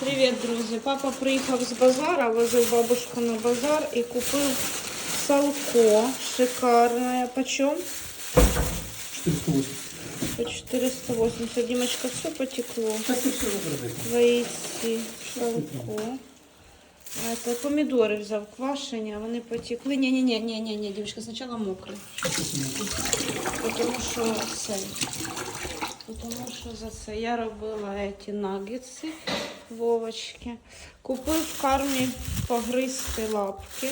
Привіт, друзі. Папа приїхав з базара, возив бабушку на базар і купив салко шикарне. Почем? 480. По 480. Дімочка, все потекло. Вибрати. Яйці, салко. А це помідори взяв квашені, а вони потекли. Ні, ні, ні, ні, ні, ні, дівчатка, спочатку мокрий. Тому що це. Тому що за це я робила ці нагетси Вовочки. Купив в кармі погризти лапки.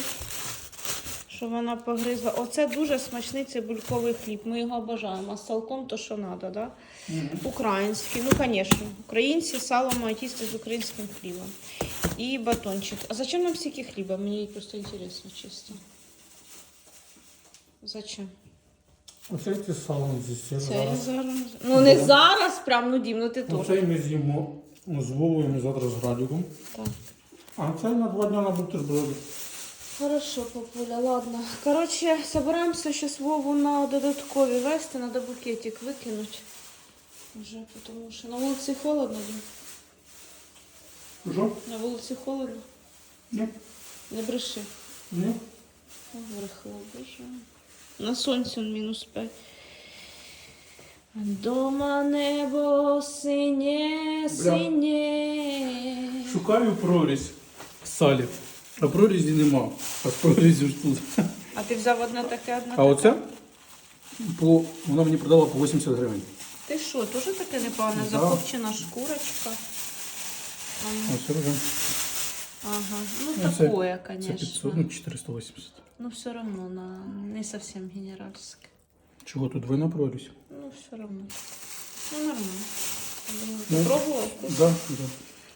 Щоб вона погризла. Оце дуже смачний цибульковий хліб. Ми його обожаємо. А з салком то що треба, да? Український. Ну, звісно. Українці сало мають їсти з українським хлібом. І батончик. А зачем нам стільки хліба? Мені просто інтересно, чисто. Зачем? Оце це сало зі Це я зараз. Ну не зараз, прям, ну дім, ну ти теж. Оце ми з'їмо з Вовою, ми завтра з Градіком. Так. А це на два дня на бутерброди. Хорошо, папуля, ладно. Короче, собираемся сейчас Вову на додаткові вести, надо букетик викинуть. Уже, потому що на вулиці холодно. Що? На вулиці холодно. Ні. Не бреши. Ні. Брехло, боже. На сонці он мінус 5. Дома небо синє, синє. Шукаю прорізь в салі. А прорізі нема. А з прорізі ж тут. А ти взяв одне таке, одне А таке? оце? По, вона мені продала по 80 гривень. Ти що, теж таке непогане? Да. Закопчена шкурочка. А, ну, Ось вже. Ага, ну Ну, це- такое, Це конечно. 500, ну 480. Ну все равно, на... не совсем генеральське. Чого тут двойна прорізь? Ну все равно. Ну нормально. Я думаю, Ну, Попробував? Да, да.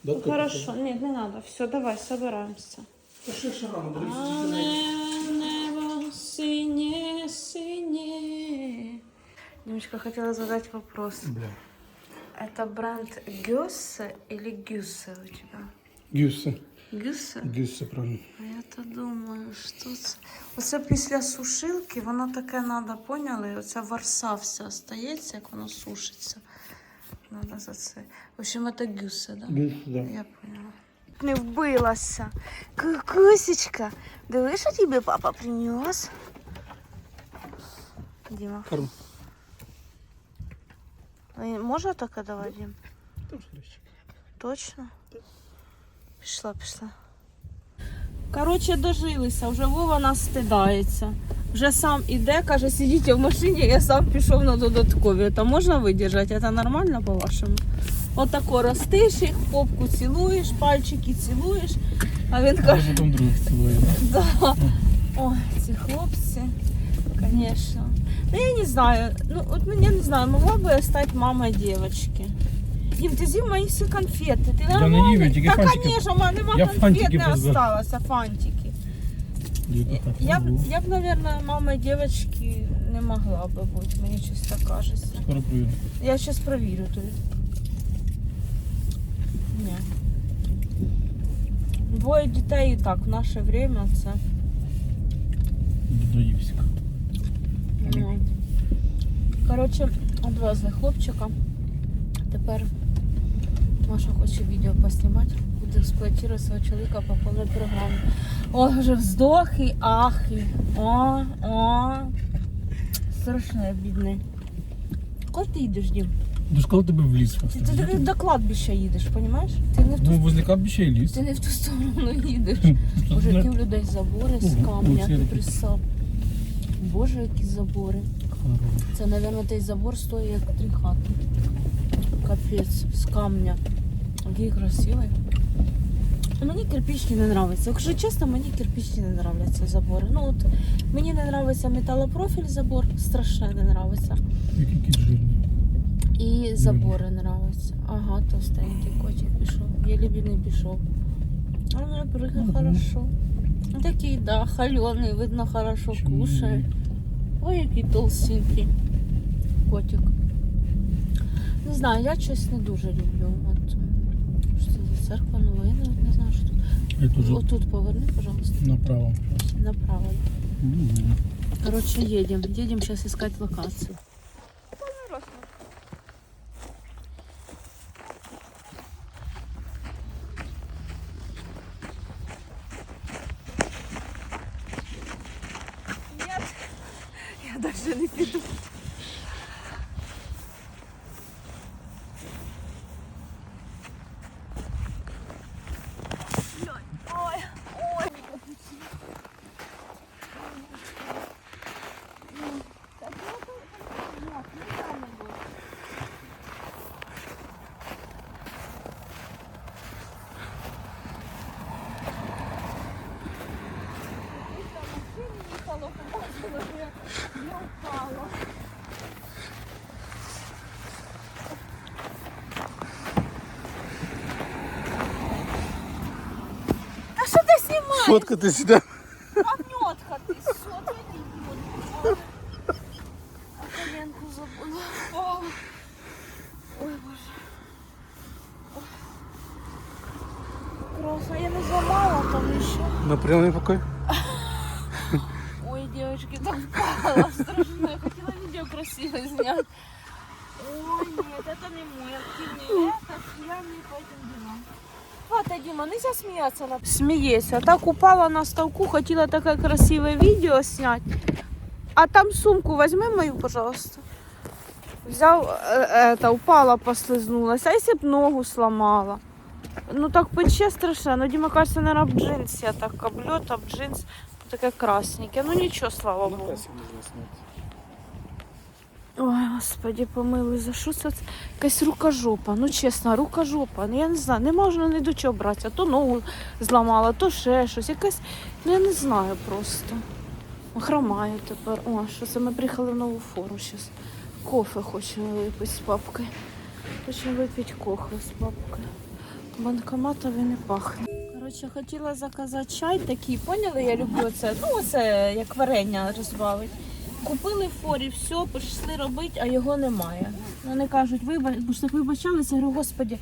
да Ну, хорошо, нет, не надо. Все, давай, собираемся. Та ще ще рано, до А не- небо синє, синє. Девочка, хотела задать вопрос. Бля. Это бренд Гюссе или Гюссе у тебя? Гюссе. Гюссе? Гюссе, правильно. А я то думаю, що це. Оце після сушилки воно таке треба, поняли? Оця варса вся стається, як воно сушиться. Надо за це. В общем, це гюсе, да? Гюссе, да. Я поняла. Не вбилася. Кукусечка. Диви, що тобі папа принес? Діма. Карм. Можна таке давати, Дім? Точно? Пішла, пішла. Коротше, дожилися, вже Вова нас стидається. Вже сам іде, каже, сидіть в машині, я сам пішов на додаткові. Це можна видержати? Це нормально по-вашому? Отако ростиш їх, попку цілуєш, пальчики цілуєш, а він каже, Потім других цілує. да. Ой, ці хлопці, звісно. Ну я не знаю, ну от мені не знаю, могла би я стати мамою дівчинки. Дім, ти з'їв мої всі конфети. Ти Я не їв, я тільки Та, фантики. звісно, у мене нема Я конфет, фантики не осталося, фантики. Я б, я б, наверное, мамой девочки не могла би бути, мені чисто кажеться. Скоро провірю. Я зараз провірю тобі. Ні. Двоє дітей і так в наше время це. Доївська. Ну. Коротше, одвезли хлопчика. Тепер Маша хоче відео поснімати. Буде експлуатувати свого чоловіка по повній програмі. О, вже вздохи, ахи. О, о. Страшне, бідний. Куди ти їдеш, Дім? До школи тебе в ліс Ти, ти, ти до кладбища їдеш, розумієш? Ти не в ту, Ну, возле кладбища і ліс. ти не в ту сторону їдеш. Боже, які людей забори з камня. я Боже, які забори. Це, мабуть, той забор стоїть як три хати. Капець, з камня. Який красивий. Мені кирпичні не подобаються. Якщо чесно, мені кирпичні не подобаються забори. Ну от мені не подобається металопрофіль забор, страшно не подобається. І забори подобаються. Ага, товстенький котик пішов. Єлі бідний пішов. А ну, прыгає хорошо. Такий, да, холений, видно, хорошо кушає. Ой, який толстенький котик. Не знаю, я щось не дуже люблю. церква нова, я навіть не знаю, що тут. Я тут же Отут поверни, пожалуйста. направо. Направо. Мгм. Короче, едем. Едем сейчас искать локацию. Нет, я даже не пойду. Та що ти знімаєш? Фоткати сюди. Пам'ятка ти, що ти не? А коленку забула. О. Ой, боже. Краса, я не зламала там ще. На прямий покой. видео красиво снять. Ой, нет, это не мой активный этот. Я не по этим делам. Ладно, Дима, нельзя смеяться. На... Смеется. Так упала на ставку, хотела такое красивое видео снять. А там сумку возьми мою, пожалуйста. Взял, э, это, упала, послизнулась. А если б ногу сломала? Ну так пече страшно. Ну, Дима, кажется, наверное, в джинсе. Так облет, об джинс. Таке красненьке. Ну нічого, слава Богу. Ой, господи, помилуй, за що це? Якась рукожопа. Ну чесно, рукожопа. Ну я не знаю, не можна ні до чого братися. То ногу зламала, то ще щось. Якась, ну я не знаю просто. Хромаю тепер. О, що це ми приїхали в нову фору зараз. Кофе хочемо випити з папкою. Хочемо випити кофе з папкою. Банкоматові не пахне. Коротше, хотіла заказати чай такий, поняли? Я люблю це. Ну, це як варення розбавить. Купили форі, все, пішли робити, а його немає. Вони кажуть, вибач, бо ж так вибачалися, я говорю, господі,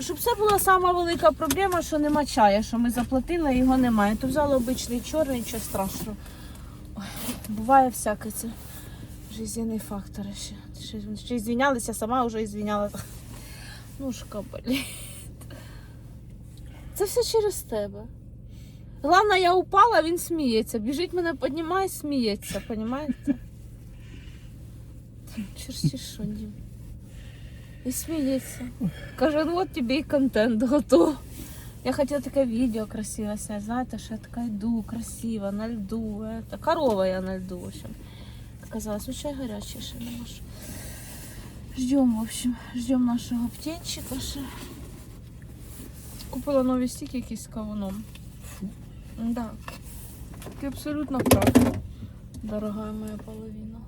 щоб це була сама велика проблема, що нема чаю, що ми заплатили, а його немає. То взяли обичний чорний, нічого страшного. Ой, буває всяке це. Жизненний фактор ще. Ще, ще звінялися, сама вже звінялася. Ножка болить. Це все через тебе. Головне, я упала, він сміється. Біжить мене піднімає, сміється, розумієте? Черсі що, Дім. І сміється. Каже, ну от тобі і контент готов. Я хотіла таке відео красиве зняти, знаєте, що я така йду красиво, на льду. Это. Корова я на льду, в общем. Казалось, ну чай гарячий ще не можу. Ждем, в общем, ждем нашого птенчика ще. Купила нові стіки якісь з кавуном. Да. Ти абсолютно прав. Дорогая моя половина.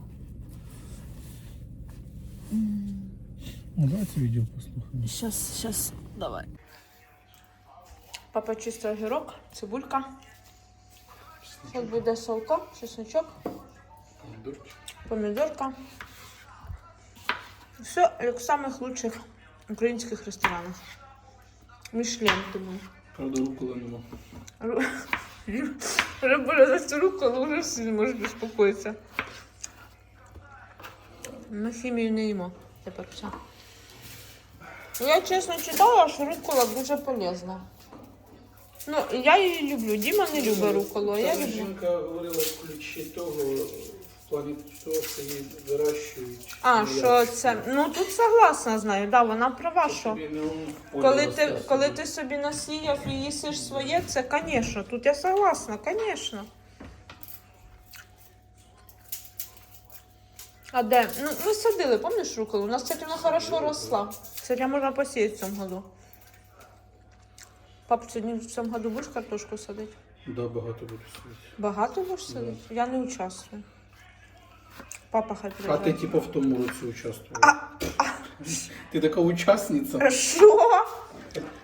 Ну, давайте відео послухаємо. Сейчас, сейчас, давай. Папа чистий огірок, цибулька. Сейчас буде солка, чесночок, помідорка. Все як в самых лучших українських ресторанах. Мішлен, думаю. Правда, рукола нема. Рыбуля за всю руку, але вже всі не можуть безпокоїтися. Ми хімію не їмо. Тепер все. Я чесно читала, що рукола дуже полезна. Ну, я її люблю. Діма не любить руколу, а я люблю. жінка говорила ключі того, в плані того, що її вирощують. А, Ну, що як? це? Ну тут согласна з нею, да, вона права, що. Тобі не в полі Коли росте ти, собі. коли ти собі насіяв і їсиш своє, це, звісно, тут я согласна, звісно. А де? Ну, ми садили, пам'ятаєш руколу? У нас, кстати, вона хорошо росла. Кстати, можна посіяти в цьому году. Пап, сьогодні в цьому году будеш картошку садити? Да, багато буде сидіти. Багато будеш садити? Я не участвую. Папа хай А ти приїжджає. типу в тому році участвувала. Ти така учасниця. Що?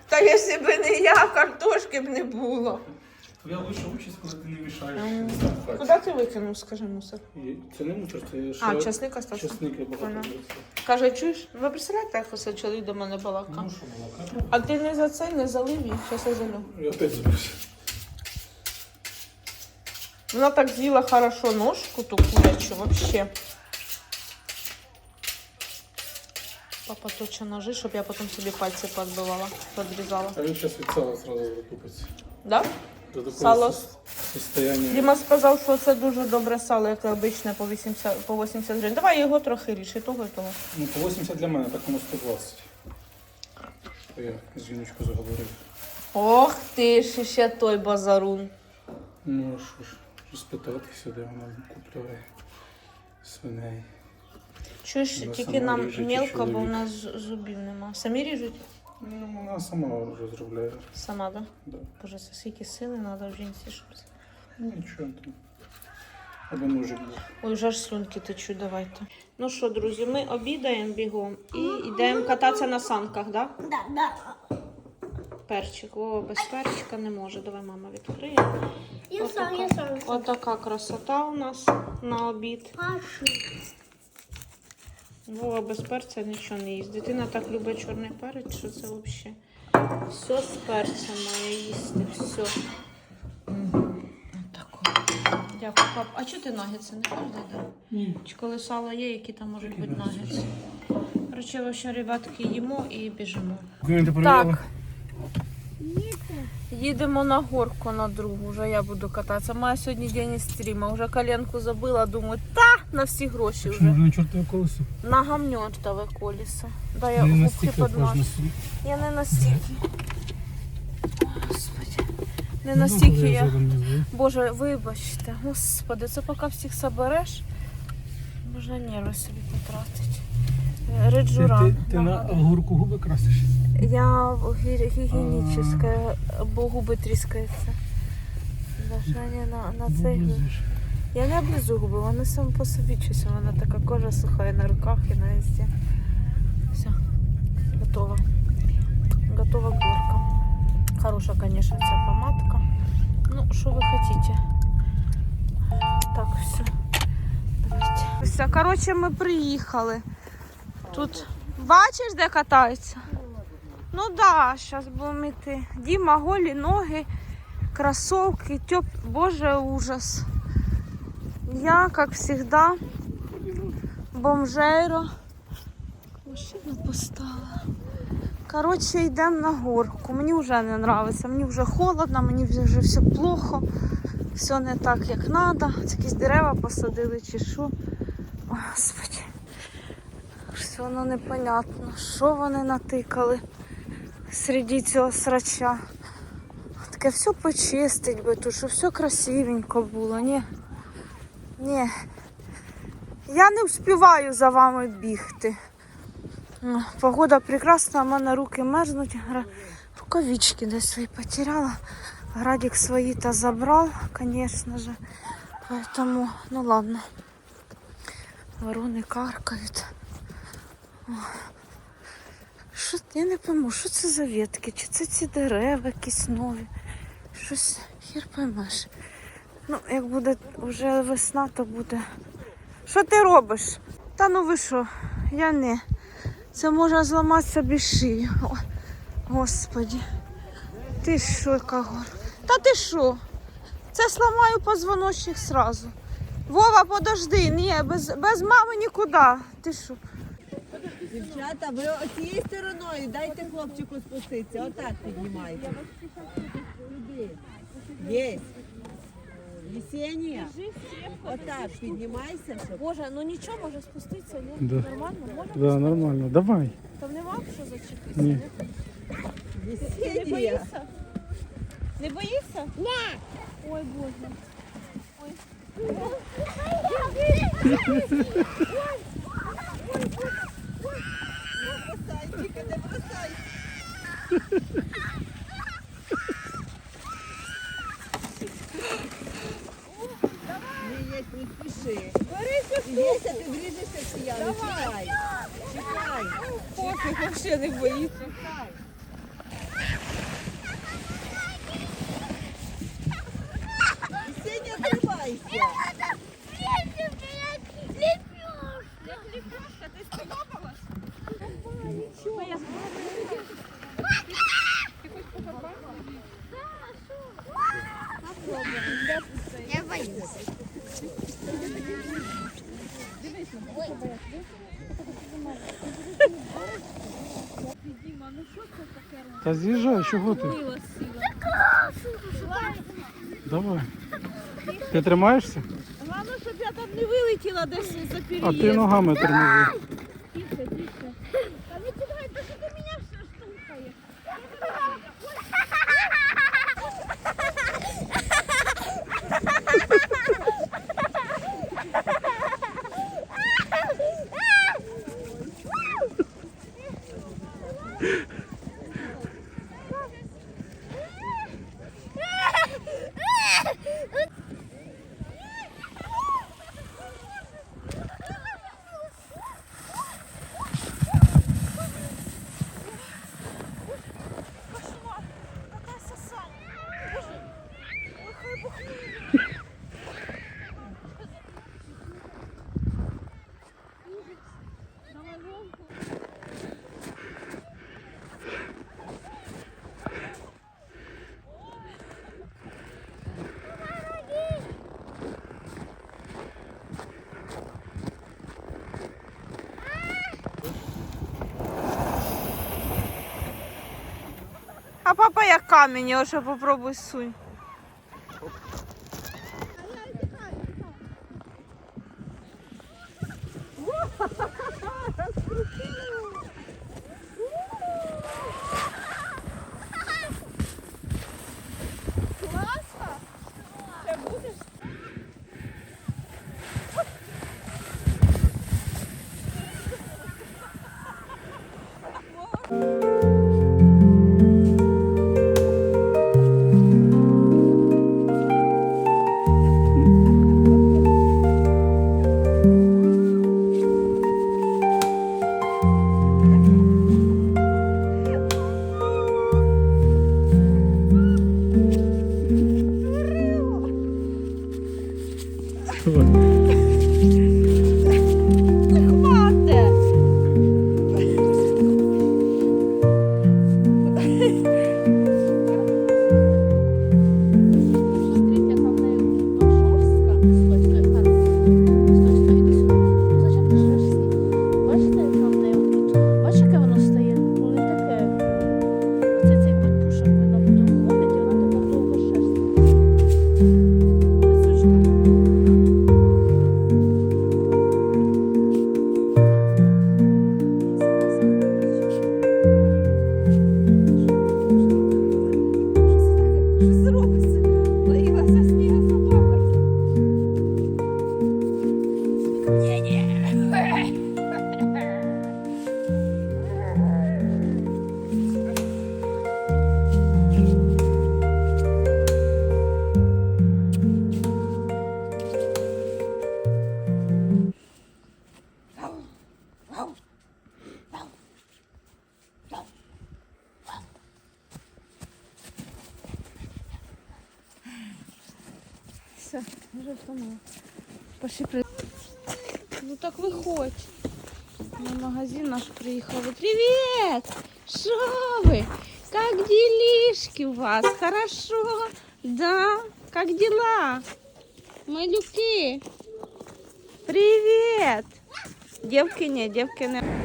Та якщо б не я, картошки б не було. Я лише участь, коли ти не мішаєш. Куди ти викинув, скажи мусор? І Це не участь, це ще А, часник остався. часник я багато Поняла. Каже, чуєш, ви представляєте, як оце чоловік до мене балака? Ну, що було? А ти не за це не залив її, зараз я залю. Я опять збився. Вона так з'їла хорошо ножку ту курячу, вообще. Папа точно ножи, щоб я потім собі пальці подбивала, подрізала. А він зараз від сала зразу затупиться. Да? до Сало. сос- состояння. Діма сказав, що це дуже добре сало, яке обичне по 80, по 80 гривень. Давай його трохи ріж, і того, і того. Ну, по 80 для мене, так воно 120. То я з жіночкою заговорив. Ох ти ж ще той базарун. Ну, що ж, що спитатися, де вона купляє свиней. Чуєш, Вона тільки сама нам ріже, чи мелко, бо в чоловік? нас з- зубів нема. Самі ріжуть? Ну, вона сама розробляє. Сама, да? Да. Боже, це скільки сили треба в жінці, щоб це. Ну, нічого там. Аби ножик був. Ой, вже ж слюнки течуть, давайте. Ну що, друзі, ми обідаємо бігом і йдемо кататися на санках, да? Да, да. Перчик. Вова без перчика не може. Давай мама відкриє. Я сам, я сам. Отака красота у нас на обід. Вова без перця нічого не їсть. Дитина так любить чорний перець, що це взагалі. Все з перцем має їсти. Все. Дякую, пап. А чого ти нагетси не кожен? Ні. Чи коли сало є, які там можуть бути нагетси? Коротше, в общем, ребятки, їмо і біжимо. Так. Їдемо на горку на другу, вже я буду кататися. Маю сьогодні день стріма, вже коленку забила, думаю, та на всі гроші вже. на чортове колесо? На гамньортове колесо. Да, я губки подмажу. Я не настільки. Господи. Не настільки я. Боже, вибачте. Господи, це поки всіх собереш. Можна нерви собі потратити. Е, Реджуран. Ти, ти на нагадую. огурку губи красиш? Я гігієнічна, бо губи тріскаються. Не на, на цей. Я не облизу губи, вони сам по собі щось. Вона така кожа суха і на руках, і на везде. Все, готова. Готова горка. Хороша, конечно, ця помадка. Ну, що ви хотите? Так, все. Давайте. Все, коротше, ми приїхали. Тут бачиш, де катаються? Ну да, зараз будемо йти. Діма, голі ноги, кросовки, тьоп... Боже, ужас. Я, как всегда, бомжейро. Машину поставила. Коротше, йдемо на горку. Мені вже не подобається, мені вже холодно, мені вже все плохо. Все не так, як треба. Якісь дерева посадили чи що. Господи. Все воно непонятно. Що вони натикали серед цього срача. Таке все почистить би тут, щоб все красивенько було. Ні. Ні. Я не встигаю за вами бігти. Погода прекрасна, в мене руки мерзнуть. Рукавички десь свої потеряла. Градик свої то забрал, конечно же. Поэтому, ну ладно. Ворони каркають. Що, я не пойму, що це за ветки? Чи це ці дерева якісь нові? Щось хір поймеш. Ну, як буде вже весна, то буде. Що ти робиш? Та ну ви що? Я не. Це може зламати собі шию. О, Господі. Ти що, Кагор? Та ти що? Це сламаю позвоночник сразу. Вова, подожди, ні, без, без мами нікуди. Ти що? Дівчата, ви цією стороною дайте хлопчику спуститися. Отак піднімайте. Є. Єсенія. Отак піднімайся, щоб. Боже, ну нічого може спуститися, ні? Да. Нормально, може? Да, нормально. Давай. Там нема що зачепитися? Ні. Не Єсенія. боїшся? Не боїшся? Ні. Ой, Боже. Зайчика, не бросай. Ні, єсть, не спіши. Єся, ти вріжешся чи я? Чекай. Чекай. Пофіг, взагалі не боїться. Єсенія, Та з'їжджай, чого ти? Давай. Ти тримаєшся? Головне, щоб я там не вилетіла десь за А ти ногами тормози. Тихо, тихо. Та не кидай, та що ти мене все штукає. А папа як камінь, я ще попробуй сунь. Пошли при... Ну так виходь. На магазин наш приїхали. Привіт! Що ви? Как делишки у вас? Хорошо? Да? Как дела? Малюки? Привет! Девки не, девки не.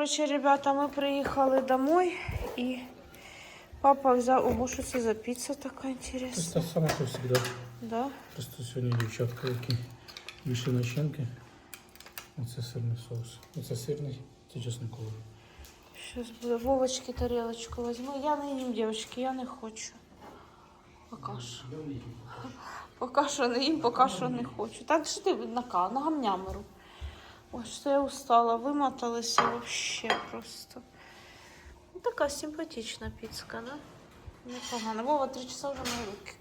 Короче, ребята, мы приехали домой и папа взял... Ого, что это за пицца такая интересная? Це саме, що завжди. Да? Просто сьогодні дівчатка, які вийшли начинки. Оце сирний соус. Оце сирний, це чесниковий. Сейчас буду Вовочки тарелочку возьму. Я не їм, девочки, я не хочу. Пока що. Пока що не їм, пока що не хочу. Так що ти на на гамнямеру. Ой, что я устала, вимоталася вообще просто. Такая така симпатична піцка, да? Непогано. Вова три часа вже на руки.